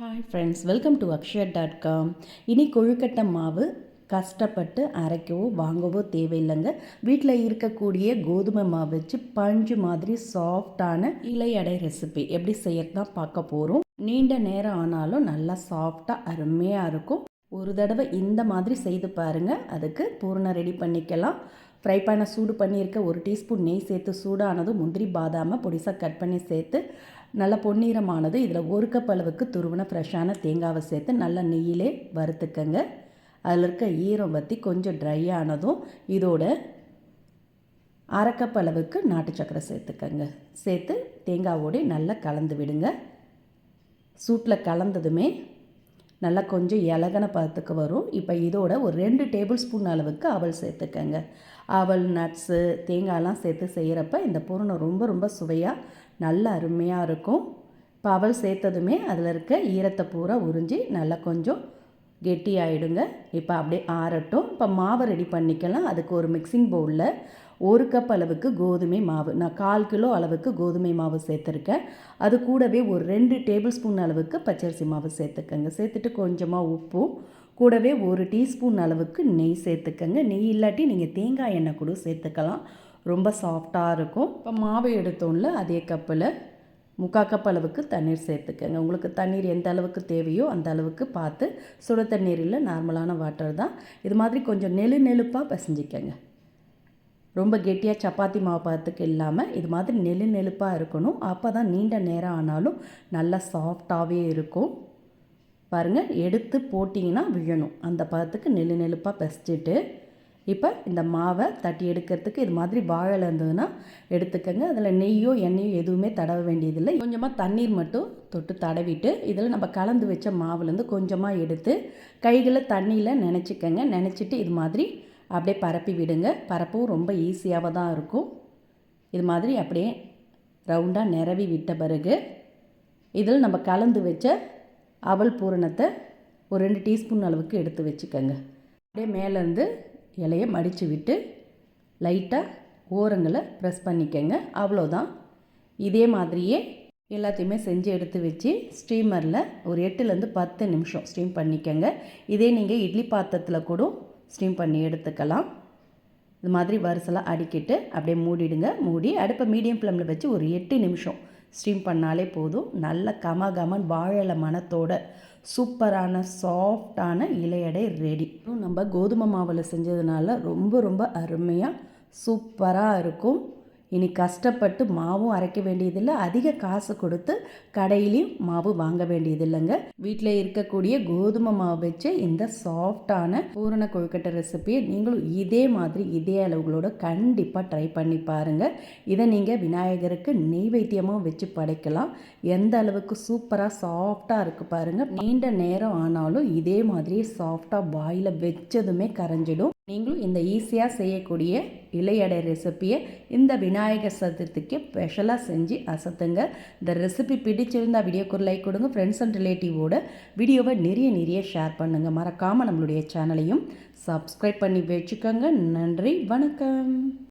Hi friends welcome to Akshayar dot com இனி கொழுக்கட்டை மாவு கஷ்டப்பட்டு அரைக்கவோ வாங்கவோ தேவையில்லைங்க. வீட்டில் இருக்கக்கூடிய கோதுமை மாவு வச்சு பஞ்சு மாதிரி சாஃப்டான இலை அடை ரெசிபி எப்படி செய்யறதுதான் பார்க்க போகிறோம் நீண்ட நேரம் ஆனாலும் நல்லா சாஃப்டாக அருமையாக இருக்கும். ஒரு தடவை இந்த மாதிரி செய்து பாருங்கள் அதுக்கு பூர்ணம் ரெடி பண்ணிக்கலாம். ஃப்ரை பேனை சூடு பண்ணியிருக்க ஒரு டீஸ்பூன் நெய் சேர்த்து சூடானதும் முந்திரி பாதாமை பொடிசாக கட் பண்ணி சேர்த்து நல்ல பொன்னிறமானது இதில் ஒரு கப் அளவுக்கு துருவின ஃப்ரெஷ்ஷான தேங்காவை சேர்த்து நல்லா நெய்யிலே வறுத்துக்கங்க. அதில் இருக்க ஈரம் பற்றி கொஞ்சம் ட்ரை ஆனதும் இதோட அரைக்கப் அளவுக்கு நாட்டு சக்கரை சேர்த்துக்கங்க. சேர்த்து தேங்காவோடு நல்லா கலந்து விடுங்க. சூட்டில் கலந்ததுமே நல்லா கொஞ்சம் இலகன பதத்துக்கு வரும். இப்போ இதோட ஒரு ரெண்டு டேபிள் ஸ்பூன் அளவுக்கு அவல் சேர்த்துக்கங்க. அவல் நட்ஸு தேங்காயெல்லாம் சேர்த்து செய்கிறப்ப இந்த பூரணம் ரொம்ப ரொம்ப சுவையாக நல்ல அருமையாக இருக்கும். இப்போ அவல் சேர்த்ததுமே அதில் இருக்க ஈரத்தை பூரா உறிஞ்சி நல்லா கொஞ்சம் கெட்டி ஆகிடுங்க இப்போ அப்படியே ஆறட்டும். இப்போ மாவை ரெடி பண்ணிக்கலாம். அதுக்கு ஒரு மிக்சிங் பவுலில் ஒரு கப் அளவுக்கு கோதுமை மாவு. நான் கால் கிலோ அளவுக்கு கோதுமை மாவு சேர்த்துருக்கேன். அது கூடவே ஒரு ரெண்டு டேபிள் ஸ்பூன் அளவுக்கு பச்சரிசி மாவு சேர்த்துக்கங்க. சேர்த்துட்டு கொஞ்சமாக உப்பும் கூடவே ஒரு டீஸ்பூன் அளவுக்கு நெய் சேர்த்துக்கங்க. நெய் இல்லாட்டி நீங்கள் தேங்காய் எண்ணெய் கூட சேர்த்துக்கலாம். ரொம்ப சாஃப்டாக இருக்கும். இப்போ மாவு எடுத்தோம்ல அதே கப்பில் முக்கால் கப் அளவுக்கு தண்ணீர் சேர்த்துக்கங்க. உங்களுக்கு தண்ணீர் எந்த அளவுக்கு தேவையோ அந்த அளவுக்கு பார்த்து சுட தண்ணீர் இல்லை நார்மலான வாட்டர் தான். இது மாதிரி கொஞ்சம் நெழு நெழுப்பாக பசஞ்சிக்கங்க. ரொம்ப கெட்டியாக சப்பாத்தி மாவு பார்த்துக்கு இல்லாமல் இது மாதிரி நெழு நெழுப்பாக இருக்கணும். அப்போ தான் நீண்ட நேரம் ஆனாலும் நல்லா சாஃப்டாகவே இருக்கும். பாருங்கள் எடுத்து போட்டிங்கன்னா விழணும். அந்த பதத்துக்கு நெழு நெழுப்பாக பசிச்சுட்டு இப்போ இந்த மாவை தட்டி எடுக்கிறதுக்கு இது மாதிரி வாழை இருந்ததுன்னா எடுத்துக்கோங்க. அதில் நெய்யோ எண்ணெயோ எதுவுமே தடவ வேண்டியதில்லை. கொஞ்சமாக தண்ணீர் மட்டும் தொட்டு தடவிட்டு இதில் நம்ம கலந்து வச்ச மாவுலேருந்து கொஞ்சமாக எடுத்து கைகளை தண்ணியில் நினச்சிக்கங்க. நினச்சிட்டு இது மாதிரி அப்படியே பரப்பி விடுங்க. பரப்பவும் ரொம்ப ஈஸியாக தான் இருக்கும். இது மாதிரி அப்படியே ரவுண்டாக நிரவி விட்ட பிறகு இதில் நம்ம கலந்து வச்ச அவல் பூரணத்தை ஒரு ரெண்டு டீஸ்பூன் அளவுக்கு எடுத்து வச்சுக்கோங்க. அப்படியே மேலேருந்து இலையை மடித்து விட்டு லைட்டாக ஓரங்களை ப்ரெஸ் பண்ணிக்கோங்க. அவ்வளோதான் இதே மாதிரியே எல்லாத்தையுமே செஞ்சு எடுத்து வச்சு ஸ்டீமரில் ஒரு எட்டுலேருந்து பத்து நிமிஷம் ஸ்டீம் பண்ணிக்கோங்க. இதே நீங்கள் இட்லி பாத்திரத்தில் கூட ஸ்டீம் பண்ணி எடுத்துக்கலாம். இது மாதிரி வரிசலாக அடிக்கிட்டு அப்படியே மூடிடுங்க. மூடி அடுப்பை மீடியம் ஃப்ளேமில் வச்சு ஒரு எட்டு நிமிஷம் ஸ்டீம் பண்ணாலே போதும். நல்ல கம கமன் வாழலை மனத்தோட சூப்பரான சாஃப்டான இலையடை ரெடி நம்ம கோதுமை மாவில் செஞ்சதுனால ரொம்ப ரொம்ப அருமையாக சூப்பராக இருக்கும். இனி கஷ்டப்பட்டு மாவும் அரைக்க வேண்டியதில்லை. அதிக காசு கொடுத்து கடையிலையும் மாவு வாங்க வேண்டியதில்லைங்க. வீட்டில் இருக்கக்கூடிய கோதுமை மாவு வச்சு இந்த சாஃப்டான பூரண கொழுக்கட்டை ரெசிபியை நீங்களும் இதே மாதிரி இதே அளவுகளோட கண்டிப்பாக ட்ரை பண்ணி பாருங்கள் இதை நீங்கள் விநாயகருக்கு நெய்வேத்தியமாக வச்சு படைக்கலாம். எந்த அளவுக்கு சூப்பராக சாஃப்டாக இருக்குது பாருங்கள் நீண்ட நேரம் ஆனாலும் இதே மாதிரி சாஃப்டாக வாயில் வச்சதுமே கரைஞ்சிடும். நீங்களும் இந்த ஈஸியாக செய்யக்கூடிய இலையடை ரெசிப்பியை இந்த விநாயகர் சதுர்த்திக்கு ஸ்பெஷலாக செஞ்சு அசத்துங்க. இந்த ரெசிபி பிடிச்சிருந்தால் வீடியோக்கு லைக் கொடுங்க. ஃப்ரெண்ட்ஸ் அண்ட் ரிலேட்டிவோட வீடியோவை நிறைய நிறைய ஷேர் பண்ணுங்கள் மறக்காமல் நம்மளுடைய சேனலையும் சப்ஸ்கிரைப் பண்ணி வச்சுக்கோங்க. நன்றி. வணக்கம்.